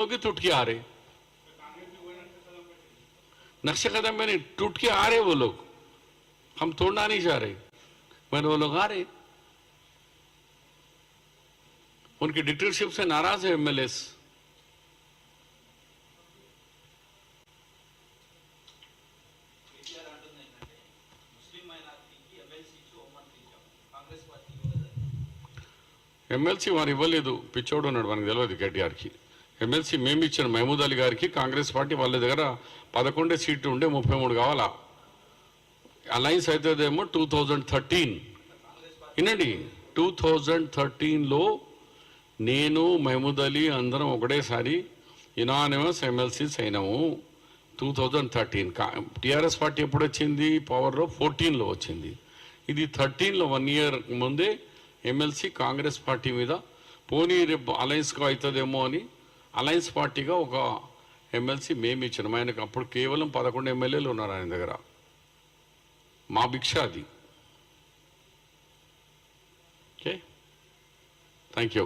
होगी टूट के आ रहे नक्शे कदम में नहीं टूट के आ रहे वो लोग हम तोड़ना नहीं चाह रहे मैंने वो लोग आ रहे उनकी डिक्टेटरशिप से नाराज है एमएलए కేటీఆర్ అంటుంది ఏంటంటే ముస్లిం మైనార్టీకి ఎమ్మెల్సీ ఇచ్చి హోంమంత్రి ఇచ్చాం కాంగ్రెస్ పార్టీకి ఇవ్వలేదని ఎమ్మెల్సీ వారు ఇవ్వలేదు పిచ్చోడు ఉన్నాడు మనకు తెలియదు కేటీఆర్కి ఎమ్మెల్సీ మేము ఇచ్చిన మహమూద్ అలీ గారికి కాంగ్రెస్ పార్టీ వాళ్ళ దగ్గర పదకొండే సీట్లు ఉండే ముప్పై మూడు కావాలా? అలయన్స్ అవుతుందేమో టూ థౌజండ్ థర్టీన్. వినండి టూ థౌజండ్ థర్టీన్లో నేను మహమూద్ అలీ అందరం ఒకటేసారి unanimous MLCs అయినాము. Two thousand thirteen TRS party ఎప్పుడు వచ్చింది? పవర్లో ఫోర్టీన్లో వచ్చింది. ఇది థర్టీన్లో వన్ ఇయర్ ముందే ఎమ్మెల్సీ కాంగ్రెస్ పార్టీ మీద పోనీ రేపు అలయన్స్గా అవుతుందేమో అని అలయన్స్ పార్టీగా ఒక ఎమ్మెల్సీ మేము ఇచ్చినాం ఆయనకు అప్పుడు కేవలం పదకొండు ఎమ్మెల్యేలు ఉన్నారు ఆయన దగ్గర. మా భిక్ష అది. Okay thank you